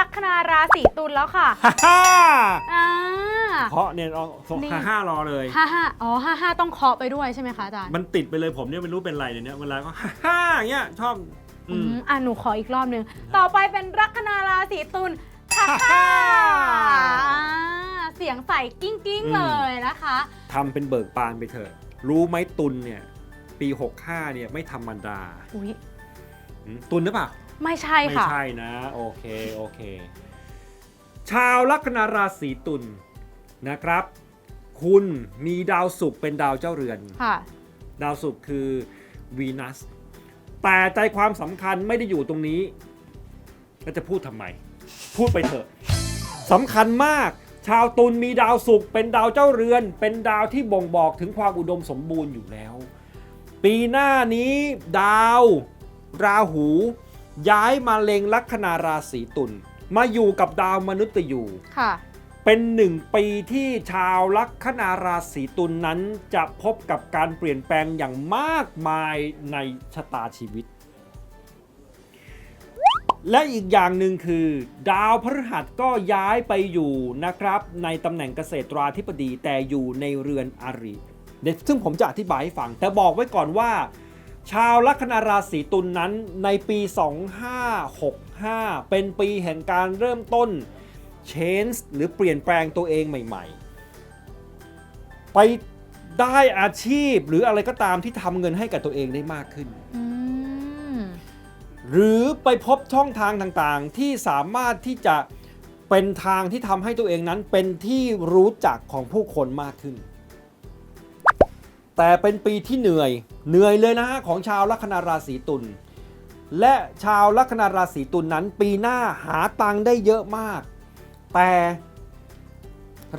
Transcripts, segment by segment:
ลัคนาราศีตุลแล้วค่ะฮ่าฮ่าอ่า เคาะเนี่ยเอาส่งนี่ ฮ่าฮ่ารอเลย ห้าห้าอ๋อห้าห้าต้องเคาะไปด้วยใช่ไหมคะอาจารย์มันติดไปเลยผมเนี่ยไม่รู้เป็นไรเนี่ยเวลาก็ฮ่าฮ่าอย่างเงี้ยชอบอือืมมอะหนูขออีกรอบหนึ่งต่อไปเป็นลัคนาราศีตุลฮ่าฮ่าฮ่าฮ่าอ่าเสียงใสกิ้งกิ้งอืมเลยนะคะ ทำเป็นเบิกบานไปเถอะ รู้ไหมตุลเนี่ย ปี 65เนี่ยไม่ธรรมดาอุ้ยอืมตุลหรือเปล่า ไม่ใช่ไม่ค่ะ ใช่นะ โอเค โอเค ชาวลัคนาราศีตุลนะครับ คุณมีดาวศุกร์เป็นดาวเจ้าเรือน ค่ะ ดาวศุกร์คือวีนัสแต่ใจความสำคัญไม่ได้อยู่ตรงนี้ก็จะพูดทำไม พูดไปเถอะสำคัญมาก ชาวตุลมีดาวศุกร์เป็นดาวเจ้าเรือน เป็นดาวที่บ่งบอกถึงความอุดมสมบูรณ์อยู่แล้ว ปีหน้านี้ดาว ราหู ย้ายมาเล็งลัคนาราศีตุลมาอยู่กับดาวมนุษย์ยูค่ะ เป็นหนึ่งปีที่ชาวลัคนาราศีตุลนนั้นจะพบกับการเปลี่ยนแปลงอย่างมากมายในชะตาชีวิต และอีกอย่างหนึ่งคือ ดาวพฤหัสก็ย้ายไปอยู่นะครับ ในตำแหน่งเกษตราธิบดีแต่อยู่ในเรือนอาริเดี๋ยวซึ่งผมจะอธิบายให้ฟัง แต่บอกไว้ก่อนว่า ชาวลัคนาราศีตุลนนั้นในปี 2565 เป็นปีแห่งการเริ่มต้น change หรือเปลี่ยนแปลงตัวเองใหม่ๆ ไปได้อาชีพหรืออะไรก็ตามที่ทำเงินให้กับตัวเองได้มากขึ้นอืมหรือไปพบช่องทางต่างๆ ที่สามารถที่จะเป็นทางที่ทำให้ตัวเองนั้นเป็นที่รู้จักของผู้คนมากขึ้น แต่เป็นปีที่เหนื่อย เหนื่อยเลยนะฮะของชาวลัคนาราศีตุล และชาวลัคนาราศีตุลนั้นปีหน้าหาตังค์ได้เยอะมาก แต่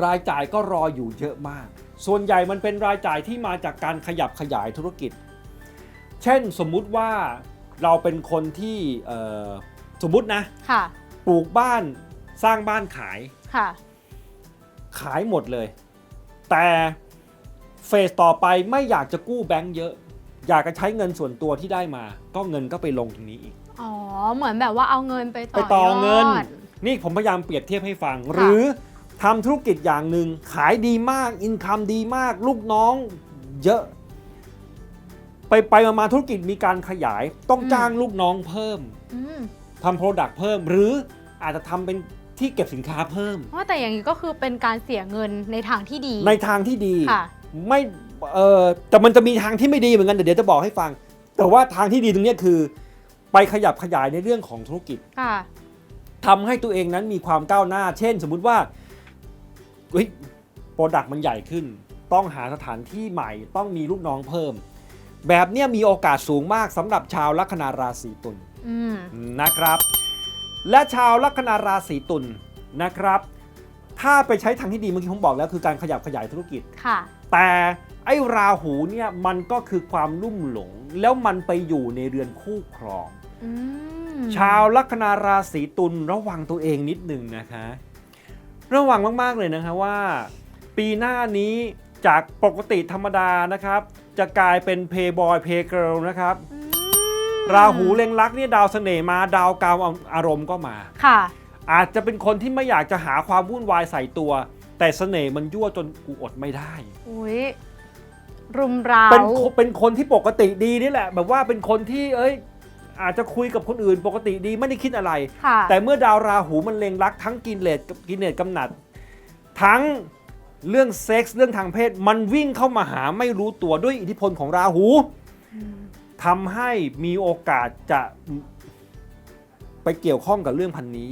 รายจ่ายก็รออยู่เยอะมาก ส่วนใหญ่มันเป็นรายจ่ายที่มาจากการขยับขยายธุรกิจ เช่นสมมุติว่าเราเป็นคนที่เอ่อสมมุตินะค่ะปลูกบ้านสร้างบ้านขายค่ะขายหมดเลย แต่ เฟสต่อไปไม่อยากจะกู้แบงก์เยอะ อยากจะใช้เงินส่วนตัวที่ได้มา ก็เงินก็ไปลงตรงนี้อีก อ๋อ เหมือนแบบว่าเอาเงินไปต่ไปอต่อเงิน ยอด นี่ผมพยายามเปรียบเทียบให้ฟังค่ะหรือทำธุรกิจอย่างหนึ่งขายดีมาก อินคัมดีมาก ลูกน้องเยอะ ไปไปมามาธุรกิจมีการขยาย ต้องจ้างลูกน้องเพิ่มอืมทำโปรดักต์เพิ่ม หรืออาจจะทำเป็นที่เก็บสินค้าเพิ่ม ว่าแต่อย่างนี้ก็คือเป็นการเสียเงินในทางที่ดีในทางที่ดี ค่ะ ไม่เออแต่มันจะมีทางที่ไม่ดีเหมือนกันแต่เดี๋ยวจะบอกให้ฟัง แต่ว่าทางที่ดีตรงเนี้ยคือ ไปขยับขยายในเรื่องของธุรกิจค่ะทำให้ตัวเองนั้นมีความก้าวหน้า เช่น สมมุติว่าเฮ้ยโปรดักต์มันใหญ่ขึ้น ต้องหาสถานที่ใหม่ ต้องมีลูกน้องเพิ่ม แบบเนี้ยมีโอกาสสูงมากสำหรับชาวลัคนาราศีตุลอืมนะครับ และชาวลัคนาราศีตุลนะครับ ถ้าไปใช้ทางที่ดีเมื่อกี้ผมบอกแล้วคือการขยับขยายธุรกิจค่ะ แต่ไอ้ราหูเนี่ยมันก็คือความลุ่มหลง แล้วมันไปอยู่ในเรือนคู่ครองอืมชาวลัคนาราศีตุลระวังตัวเองนิดหนึ่งนะคะ ระวังมากๆเลยนะคะว่า ปีหน้านี้จากปกติธรรมดานะครับ จะกลายเป็นเพย์บอยเพย์เกิลนะครับอืมราหูเล็งลักษณ์เนี่ยดาวเสน่ห์มาดาวกาวอารมณ์ก็มาค่ะ อาจจะเป็นคนที่ไม่อยากจะหาความวุ่นวายใส่ตัว แต่เสน่ห์มันยั่วจนกูอดไม่ได้ อุ้ยรุมเร้าเป็นคนเป็นคนที่ปกติดีนี่แหละ แบบว่าเป็นคนที่เอ้ย อาจจะคุยกับคนอื่นปกติดีไม่ได้คิดอะไร ค่ะแต่เมื่อดาวราหูมันเล็งรักทั้งกินเลสกินเลสกำหนัด ทั้งเรื่องเซ็กส์เรื่องทางเพศ มันวิ่งเข้ามาหาไม่รู้ตัวด้วยอิทธิพลของราหูทำให้มีโอกาสจะไปเกี่ยวข้องกับเรื่องพันนี้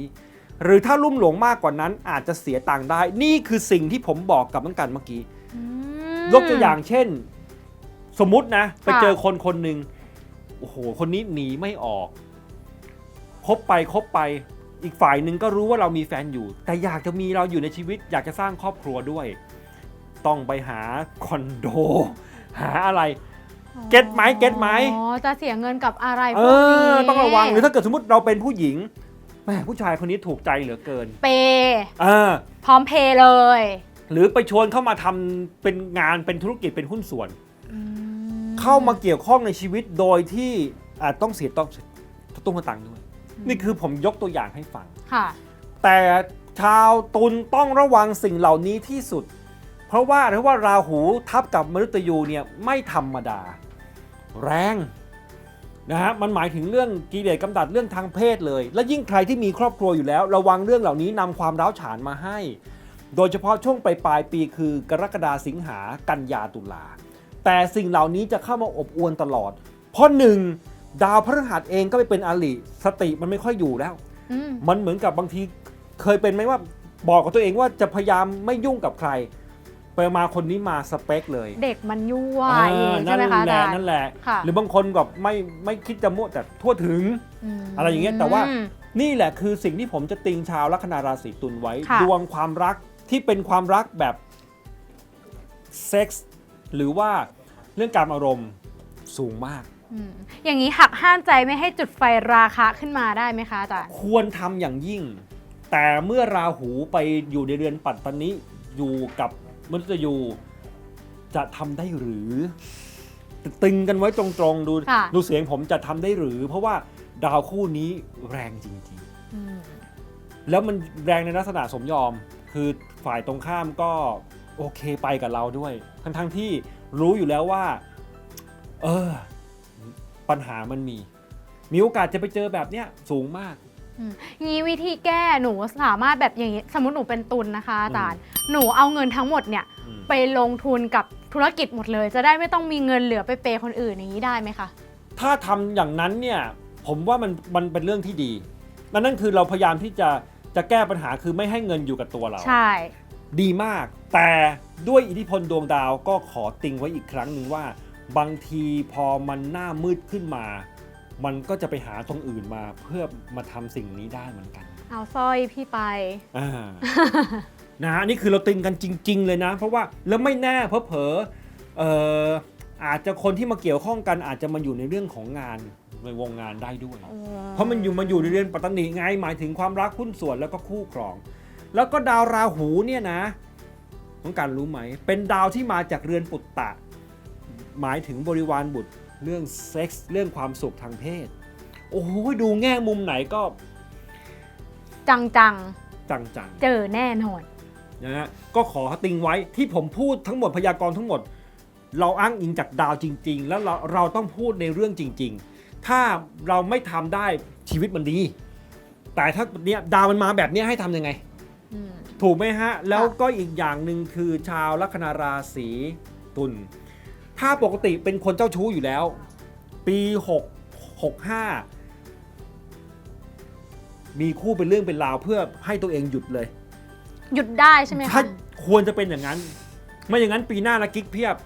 หรือถ้าลุ่มหลงมากกว่านั้นอาจจะเสียตังค์ได้ นี่คือสิ่งที่ผมบอกกับน้องกันเมื่อกี้อืมยกตัวอย่างเช่น สมมุตินะ ไปค่ะเจอคนคนหนึ่งโอ้โห คนนี้หนีไม่ออก คบไปคบไป อีกฝ่ายหนึ่งก็รู้ว่าเรามีแฟนอยู่ แต่อยากจะมีเราอยู่ในชีวิต อยากจะสร้างครอบครัวด้วย ต้องไปหาคอนโด หาอะไรเก็ตไหมเก็ตไหมอ๋อจะเสียเงินกับอะไรเอพวกนี้อต้องระวังหรือถ้าเกิดสมมติเราเป็นผู้หญิง แหมผู้ชายคนนี้ถูกใจเหลือเกินเปย์เออพร้อมเพย์เลยหรือไปชวนเข้ามาทำเป็นงานเป็นธุรกิจเป็นหุ้นส่วน อืมเข้ามาเกี่ยวข้องในชีวิตโดยที่อาจต้องเสียต้องต้องมาตังค์ด้วย นี่คือผมยกตัวอย่างให้ฟัง ค่ะ แต่ชาวตุลต้องระวังสิ่งเหล่านี้ที่สุด เพราะว่าเพราะว่าราหูทับกับมฤตยูเนี่ยไม่ธรรมดา แรง นะฮะมันหมายถึงเรื่องกิเลสกำดัดเรื่องทางเพศเลย และยิ่งใครที่มีครอบครัวอยู่แล้ว ระวังเรื่องเหล่านี้นำความร้าวฉานมาให้ โดยเฉพาะช่วงปลายปลายๆปีคือกรกฎาสิงหากันยาตุลาแต่สิ่งเหล่านี้จะเข้ามาอบอวนตลอด เพราะหนึ่งดาวพฤหัสเองก็ไปเป็นอลิสติมันไม่ค่อยอยู่แล้วอืมมันเหมือนกับบางทีเคยเป็นไหมว่าบอกกับตัวเองว่าจะพยายามไม่ยุ่งกับใคร ไปมาคนนี้มาสเปคเลยเด็กมันยั่วอ่าเองใช่นั่นไหมคะอาแหละจารย์ นั่นแหละ ค่ะ หรือบางคนแบบไม่ไม่คิดจะมั่วแต่ทั่วถึง ม อะไรอย่างเงี้ยแต่ว่า นี่แหละคือสิ่งที่ผมจะติงชาวลัคนาราศีตุลไว้ ค่ะ ดวงความรักที่เป็นความรักแบบเซ็กส์หรือว่าเรื่องการอารมณ์สูงมาก อืมอย่างนี้หักห้ามใจไม่ให้จุดไฟราคะขึ้นมาได้ไหมคะอาจารย์ควรทำอย่างยิ่ง แต่เมื่อราหูไปอยู่ในเรือนปัตตานิอยู่กับ มฤตยูจะทำได้หรือ ตึงกันไว้ตรงๆ ดูค่ะดูเสียงผมจะทำได้หรือ เพราะว่าดาวคู่นี้แรงจริงอืมๆแล้วมันแรงในลักษณะสมยอม คือฝ่ายตรงข้ามก็โอเคไปกับเราด้วย ทั้งๆที่รู้อยู่แล้วว่า เออ ปัญหามันมี มีโอกาสจะไปเจอแบบเนี้ยสูงมาก งี้วิธีแก้หนูสามารถแบบอย่างนี้ สมมติหนูเป็นตุลนะคะอาจารย์หนูเอาเงินทั้งหมดเนี่ยอืม ไปลงทุนกับธุรกิจหมดเลย จะได้ไม่ต้องมีเงินเหลือไปเปย์คนอื่นอย่างนี้ได้ไหมคะ ถ้าทำอย่างนั้นเนี่ยผมว่ามันมันเป็นเรื่องที่ดีนั่นนั่นคือเราพยายามที่จะจะแก้ปัญหาคือไม่ให้เงินอยู่กับตัวเรา ใช่ ดีมาก แต่ด้วยอิทธิพลดวงดาวก็ขอติงไว้อีกครั้งหนึ่งว่า บางทีพอมันหน้ามืดขึ้นมา มันก็จะไปหาตรงอื่นมาเพื่อมาทำสิ่งนี้ได้เหมือนกันเอาสร้อยพี่ไป อ่า นะฮะนี่คือเราติงกันจริง ๆ เลยนะ เพราะว่าแล้วไม่แน่เพอเผลอๆเอ่ออาจจะคนที่มาเกี่ยวข้องกันอาจจะมาอยู่ในเรื่องของงานในวงงานได้ด้วย เพราะมันอยู่มาอยู่ในเรือนปัตตานีไงหมายถึงความรักหุ้นส่วนแล้วก็คู่ครอง แล้วก็ดาวราหูเนี่ยนะต้องการรู้ไหม เป็นดาวที่มาจากเรือนปุตตะ หมายถึงบริวารบุตร เรื่องเซ็กส์เรื่องความสุขทางเพศ โอ้โหดูแง่มุมไหนก็จังจังจังๆเจอแน่นอนๆนะฮะก็ขอติงไว้ที่ผมพูดทั้งหมดพยากรณ์ทั้งหมด เราอ้างอิงจากดาวจริง ๆ แล้วเราเราต้องพูดในเรื่องจริง ๆ ถ้าเราไม่ทำได้ชีวิตมันดี แต่ถ้าเนี่ยดาวมันมาแบบเนี้ยให้ทำยังไง อืม ถูกไหมฮะ แล้วก็อีกอย่างหนึ่งคือชาวลัคนาราศีตุล ถ้าปกติเป็นคนเจ้าชู้อยู่แล้ว ปี6 65 มีคู่เป็นเรื่องเป็นราวเพื่อให้ตัวเองหยุดเลย หยุดได้ใช่ไหมถ้าคะควรจะเป็นอย่างนั้น ไม่อย่างนั้นปีหน้าละกิ๊กเพียบ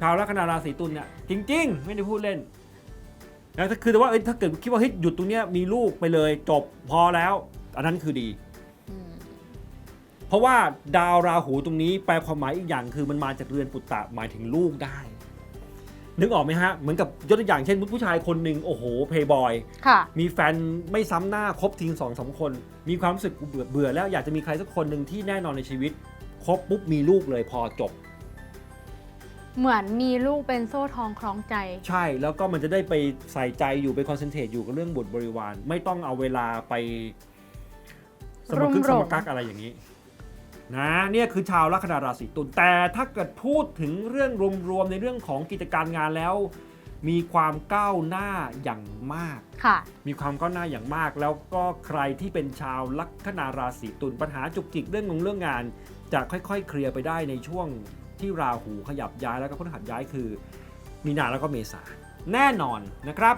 ชาวลัคนาราศีตุลเนี่ยจริง ๆ ไม่ได้พูดเล่นนะถ้าคือแต่ว่าเอ้ยถ้าเกิดคิดว่าเฮ้ยหยุดตรงเนี้ยมีลูกไปเลยจบพอแล้ว อันนั้นคือดีอืม เพราะว่าดาวราหูตรงนี้แปลความหมายอีกอย่างคือมันมาจากเรือนปุตตะหมายถึงลูกได้ นึกออกไหมฮะ เหมือนกับยกตัวอย่างเช่นผู้ชายคนหนึ่งโอ้โหเพย์บอยค่ะมีแฟนไม่ซ้ำหน้าคบทิ้งสองสามคน มีความรู้สึกเบื่อเบื่อแล้วอยากจะมีใครสักคนหนึ่งที่แน่นอนในชีวิตคบปุ๊บมีลูกเลยพอจบ เหมือนมีลูกเป็นโซ่ทองคล้องใจ ใช่แล้วก็มันจะได้ไปใส่ใจอยู่ไปคอนเซนเทรตอยู่กับเรื่องบุตรบริวาร ไม่ต้องเอาเวลาไปสมคึกรุ่สมหลงมกักอะไรอย่างนี้ นะเนี่ยคือชาวลัคนาราศีตุลแต่ถ้าเกิดพูดถึงเรื่องรวมๆในเรื่องของกิจการงานแล้ว มีความก้าวหน้าอย่างมากค่ะมีความก้าวหน้าอย่างมาก แล้วก็ใครที่เป็นชาวลัคนาราศีตุลปัญหาจุกจิกเรื่องงงเรื่องงาน จะค่อยๆ เคลียร์ไปได้ในช่วงที่ราหูขยับย้ายแล้วก็พฤหัสย้ายคือ มีนาแล้วก็เมษาแน่นอนนะครับ